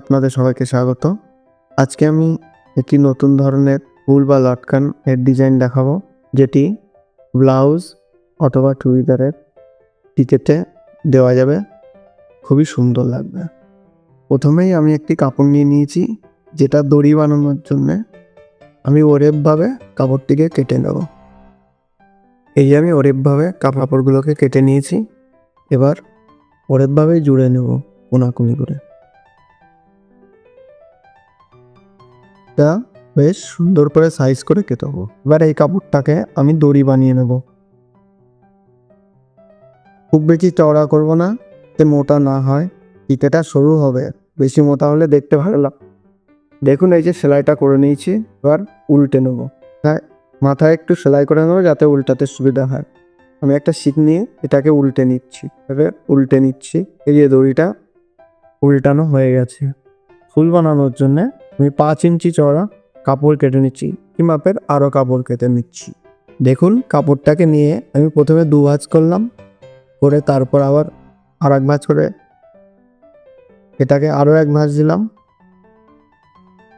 আপনাদের সবাইকে স্বাগত। আজকে আমি একটি নতুন ধরনের ফুল বা লটকান এর ডিজাইন দেখাবো, যেটি ব্লাউজ অথবা চুড়িদারের টিকেটে দেওয়া যাবে। খুবই সুন্দর লাগবে। প্রথমেই আমি একটি কাপড় নিয়ে নিয়েছি, যেটা দড়ি বানানোর জন্যে আমি ওরেপভাবে কাপড়টিকে কেটে নেব। এই আমি ওরেপভাবে কাপড়গুলোকে কেটে নিয়েছি, এবার ওরেপভাবেই জুড়ে নেব কোনাকুনি করে। এটা বেশ সুন্দর করে সাইজ করে কেটে নেব। এবার এই কাপড়টাকে আমি দড়ি বানিয়ে নেব। খুব বেশি চওড়া করব না যাতে মোটা না হয় পিঠেটা সরু হবে। বেশি মোটা হলে দেখতে ভালো লাগ দেখুন, এই যে সেলাইটা করে নিয়েছি, এবার উল্টে নেব। হ্যাঁ মাথায় একটু সেলাই করে নেব যাতে উল্টাতে সুবিধা হয়। আমি একটা শিক নিয়ে এটাকে উল্টে নিচ্ছি। এভাবে উল্টে নিচ্ছি। এই যে দড়িটা উল্টানো হয়ে গেছে। ফুল বানানোর জন্য আমি পাঁচ ইঞ্চি চড়া কাপড় কেটে নিচ্ছি কি মাপের আরও কাপড় কেটে নিচ্ছি। দেখুন, কাপড়টাকে নিয়ে আমি প্রথমে দু ভাঁজ করলাম, করে তারপর আবার আর এক ভাঁজ করে এটাকে আরও এক ভাঁজ দিলাম।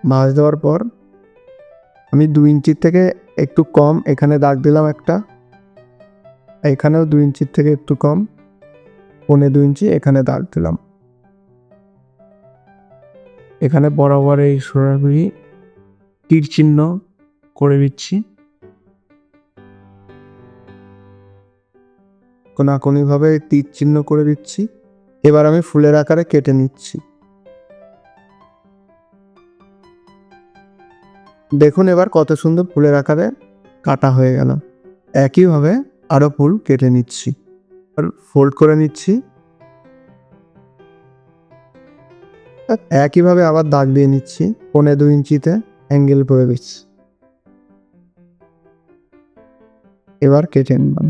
ভাঁজ দেওয়ার পর আমি দু ইঞ্চির থেকে একটু কম, এখানে দাগ দিলাম একটা, এখানেও দু ইঞ্চির থেকে একটু কম, পনে দু ইঞ্চি, এখানে দাগ দিলাম। এখানে বরাবর এই সরাসরি তীর চিহ্ন করে দিচ্ছি। কোনাকুনিভাবে তীর চিহ্ন করে দিচ্ছি। এবার আমি ফুলের আকারে কেটে নিচ্ছি। দেখুন এবার কত সুন্দর ফুলের আকারে কাটা হয়ে গেল। একইভাবে আরও ফুল কেটে নিচ্ছি। আর ফোল্ড করে নিচ্ছি। একইভাবে আবার দাগ দিয়ে নিচ্ছি পনে দু ইঞ্চিতে অ্যাঙ্গেল করে দিচ্ছি এবার কেটে নিলাম।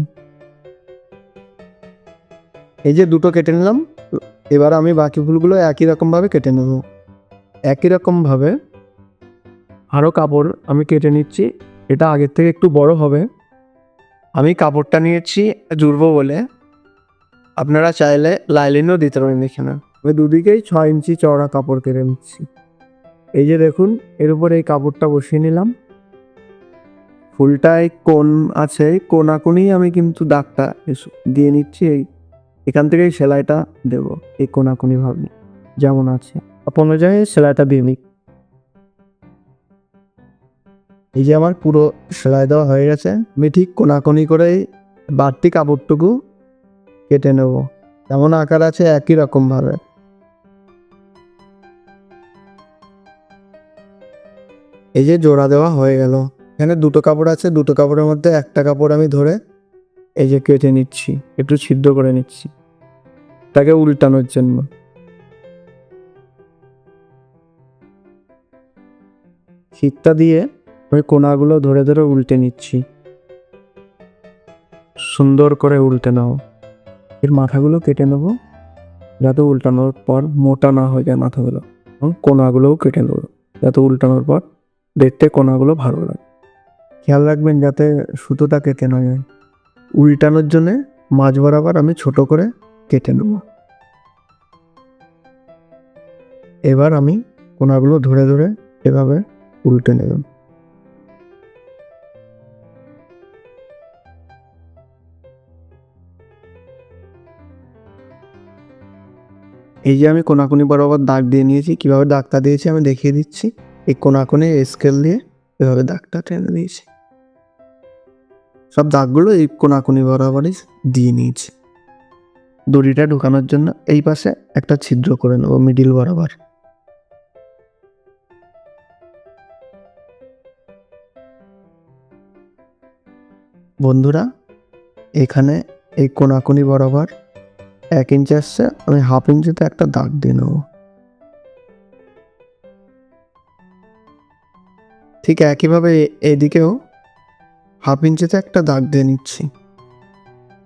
এই যে দুটো কেটে নিলাম, এবার আমি বাকি ফুলগুলো একই রকমভাবে কেটে নেব। একই রকমভাবে আরও কাপড় আমি কেটে নিচ্ছি, এটা আগের থেকে একটু বড় হবে। আমি কাপড়টা নিয়েছি জুড়বো বলে। আপনারা চাইলে লাইলিনও দিতে পারেন এখানে। আমি দুদিকেই ছ ইঞ্চি চওড়া কাপড় কেটে নিচ্ছি। এই যে দেখুন, এর উপর এই কাপড়টা বসিয়ে নিলাম। ফুলটায় কোন আছে, কোনাকুনি আমি কিন্তু দাগটা দিয়ে নিচ্ছি, এই এখান থেকেই সেলাইটা দেব, এই কোনাকুনি ভাবে যেমন আছে। অনুযায়ী সেলাইটা দিয়ে এই যে আমার পুরো সেলাই দেওয়া হয়ে গেছে, আমি ঠিক কোনাকুনি করেই বাড়তি কাপড়টুকু কেটে নেব। যেমন আকার আছে একই রকম এই যে জোড়া দেওয়া হয়ে গেল। এখানে দুটো কাপড় আছে, দুটো কাপড়ের মধ্যে একটা কাপড় আমি ধরে এই যে কেটে নিচ্ছি, একটু ছিদ্র করে নিচ্ছি, তাকে উল্টানোর জন্য। শীতটা দিয়ে ওই কোনাগুলো ধরে ধরে উল্টে নিচ্ছি। সুন্দর করে উল্টে নাও। এর মাথাগুলো কেটে নেব, যাতে উল্টানোর পর মোটা না হয়ে যায় মাথাগুলো, এবং কোনাগুলোও কেটে নেব, যাতে উল্টানোর পর দেখতে কোনাগুলো ভালো লাগে। খেয়াল রাখবেন যাতে সুতোটা কেটে না যায়। উল্টানোর জন্যে মাঝ বরাবর আমি ছোট করে কেটে নেব। এবার আমি কোনাগুলো ধরে ধরে এভাবে উল্টে নেব। এই যে আমি কোনাকুনি বরাবর দাগ দিয়ে নিয়েছি, কীভাবে দাগটা দিয়েছি আমি দেখিয়ে দিচ্ছি। এই কোনাকুনি স্কেল দিয়ে এভাবে দাগটা টেনে দিয়েছি সব দাগগুলো এই কোনাকুনি বরাবরই দিয়ে নিয়েছি। দড়িটা ঢুকানোর জন্য এই পাশে একটা ছিদ্র করে নেব মিডিল বরাবর। বন্ধুরা, এখানে এই কোনাকুনি বরাবর এক ইঞ্চি আসছে, আমি হাফ ইঞ্চিতে একটা দাগ দিয়ে নেব। ঠিক একইভাবে এদিকেও হাফ ইঞ্চিতে একটা দাগ দিয়ে নিচ্ছি।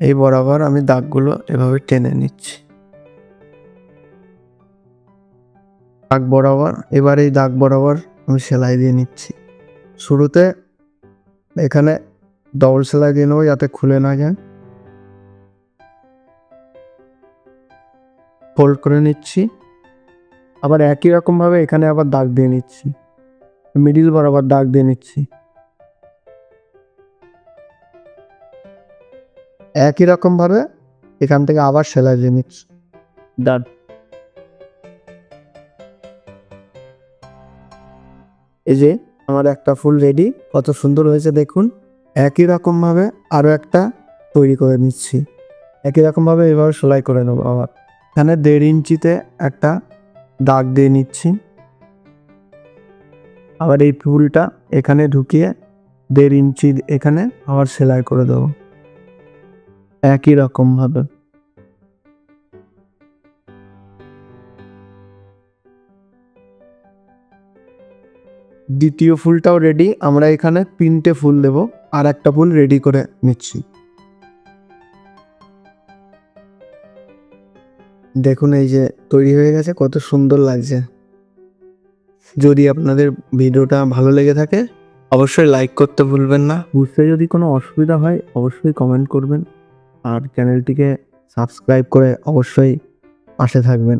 এই বরাবর আমি দাগগুলো এভাবে টেনে নিচ্ছি। দাগ বরাবর, এবার এই দাগ বরাবর আমি সেলাই দিয়ে নিচ্ছি। শুরুতে এখানে ডবল সেলাই দিয়ে নেব যাতে খুলে না যায়। ফোল্ড করে নিচ্ছি। আবার একই রকমভাবে এখানে আবার দাগ দিয়ে নিচ্ছি। মিডিল বরাবর দাগ দিয়ে নিচ্ছি। একই রকমভাবে এখান থেকে আবার সেলাই দিয়ে নিচ্ছি। ডান এই যে আমার একটা ফুল রেডি কত সুন্দর হয়েছে দেখুন। একই রকমভাবে আরও একটা তৈরি করে নিচ্ছি। একই রকমভাবে এভাবে সেলাই করে নেব আবার। এখানে দেড় ইঞ্চিতে একটা দাগ দিয়ে নিচ্ছি। আবার এই ফুলটা এখানে ঢুকিয়ে দেড় ইঞ্চি এখানে আবার সেলাই করে দেবো। একই রকমভাবে দ্বিতীয় ফুলটাও রেডি আমরা এখানে তিনটে ফুল দেব, আর একটা ফুল রেডি করে নিচ্ছি। দেখুন এই যে তৈরি হয়ে গেছে, কত সুন্দর লাগছে। যদি আপনাদের ভিডিওটা ভালো লেগে থাকে, অবশ্যই লাইক করতে ভুলবেন না। বুঝতে যদি কোনো অসুবিধা হয়, অবশ্যই কমেন্ট করবেন। আর চ্যানেলটিকে সাবস্ক্রাইব করে অবশ্যই পাশে থাকবেন।